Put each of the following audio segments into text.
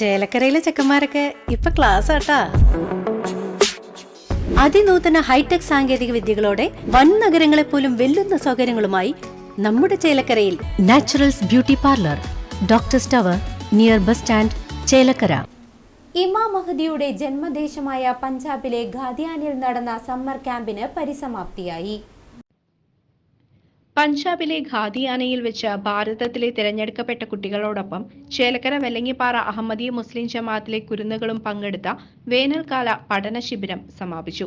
ചേലക്കരയിലെ ചെക്കന്മാരൊക്കെ ഇപ്പൊ ക്ലാസ് ആട്ടാ അതിനൂതന ഹൈടെക് സാങ്കേതിക വിദ്യകളോടെ വൻ നഗരങ്ങളെ പോലും വെല്ലുന്ന സൗകര്യങ്ങളുമായി നമ്മുടെ ചേലക്കരയിൽ Naturals beauty parlour doctor tower near bus stand Chelakkara. ഇമാം മഹദിയുടെ ജന്മദേശമായ പഞ്ചാബിലെ ഖാദിയാനിൽ നടന്ന സമ്മർ ക്യാമ്പിന് പരിസമാപ്തിയായി. പഞ്ചാബിലെ ഖാദിയാനയിൽ വെച്ച് ഭാരതത്തിലെ തിരഞ്ഞെടുക്കപ്പെട്ട കുട്ടികളോടൊപ്പം ചേലക്കര വെല്ലങ്ങിപ്പാറ അഹമ്മദീയ മുസ്ലിം ജമാഅത്തിലെ കുരുന്നുകളും പങ്കെടുത്ത വേനൽക്കാല പഠന ശിബിരം സമാപിച്ചു.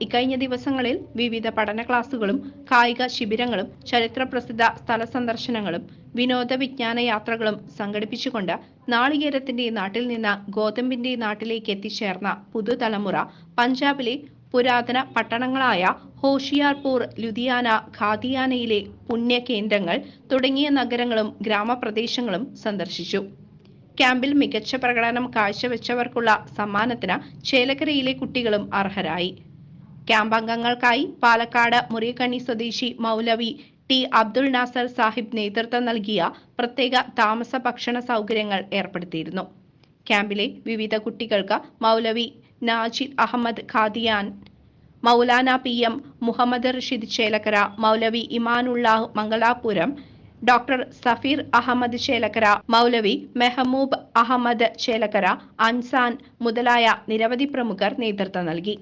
ഇക്കഴിഞ്ഞ ദിവസങ്ങളിൽ വിവിധ പഠന ക്ലാസുകളും കായിക ശിബിരങ്ങളും ചരിത്ര പ്രസിദ്ധ സ്ഥല സന്ദർശനങ്ങളും വിനോദ വിജ്ഞാന യാത്രകളും സംഘടിപ്പിച്ചുകൊണ്ട് നാളികേരത്തിന്റെ നാട്ടിൽ നിന്ന് ഗോതമ്പിന്റെ നാട്ടിലേക്ക് എത്തിച്ചേർന്ന പുതുതലമുറ പഞ്ചാബിലെ പുരാതന പട്ടണങ്ങളായ ഹോഷിയാർപൂർ ലുധിയാന ഖാദിയാനയിലെ പുണ്യകേന്ദ്രങ്ങൾ തുടങ്ങിയ നഗരങ്ങളും ഗ്രാമപ്രദേശങ്ങളും സന്ദർശിച്ചു. ക്യാമ്പിൽ മികച്ച പ്രകടനം കാഴ്ചവെച്ചവർക്കുള്ള സമ്മാനത്തിന് ചേലക്കരയിലെ കുട്ടികളും അർഹരായി. ക്യാമ്പ് അംഗങ്ങൾക്കായി പാലക്കാട് മുറിയക്കണ്ണി സ്വദേശി മൗലവി ടി അബ്ദുൾ നാസർ സാഹിബ് നേതൃത്വം നൽകിയ പ്രത്യേക താമസ ഭക്ഷണ സൗകര്യങ്ങൾ ഏർപ്പെടുത്തിയിരുന്നു. ക്യാമ്പിലെ വിവിധ കുട്ടികൾക്ക് മൗലവി നാജിദ് അഹമ്മദ് ഖാദിയാൻ മൗലാന പി എം മുഹമ്മദ് റഷീദ് ചേലക്കര മൗലവി ഇമാനുല്ലാഹ് മംഗലാപുരം ഡോക്ടർ സഫീർ അഹമ്മദ് ചേലക്കര മൗലവി മെഹമൂബ് അഹമ്മദ് ചേലക്കര അൻസാൻ മുതലായ നിരവധി പ്രമുഖർ നേതൃത്വം നൽകി.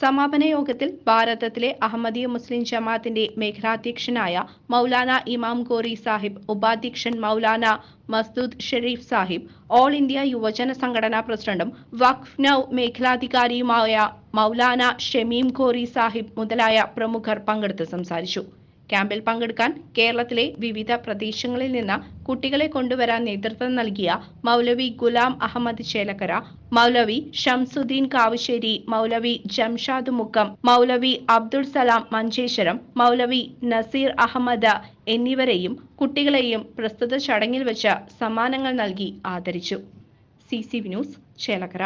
സമാപന യോഗത്തിൽ ഭാരതത്തിലെ അഹമ്മദീയ മുസ്ലിം ജമാഅത്തിന്റെ മേഖലാധ്യക്ഷനായ മൗലാന ഇമാം ഗോറി സാഹിബ് ഉപാധ്യക്ഷൻ മൗലാന മസ്ദൂദ് ഷെരീഫ് സാഹിബ് ഓൾ ഇന്ത്യ യുവജന സംഘടനാ പ്രസിഡന്റും വഖഫ് നൌ മേഖലാധികാരിയുമായ മൗലാന ഷമീം ഖോറി സാഹിബ് മുതലായ പ്രമുഖർ പങ്കെടുത്ത് സംസാരിച്ചു. ക്യാമ്പിൽ പങ്കെടുക്കാൻ കേരളത്തിലെ വിവിധ പ്രദേശങ്ങളിൽ നിന്ന് കുട്ടികളെ കൊണ്ടുവരാൻ നേതൃത്വം നൽകിയ മൗലവി ഗുലാം അഹമ്മദ് ചേലക്കര മൗലവി ഷംസുദ്ദീൻ കാവശ്ശേരി മൗലവി ജംഷാദ് മുക്കം മൗലവി അബ്ദുൾ സലാം മഞ്ചേശ്വരം മൗലവി നസീർ അഹമ്മദ് എന്നിവരെയും കുട്ടികളെയും പ്രസ്തുത ചടങ്ങിൽ വെച്ച് സമ്മാനങ്ങൾ നൽകി ആദരിച്ചു. C news Chelakkara.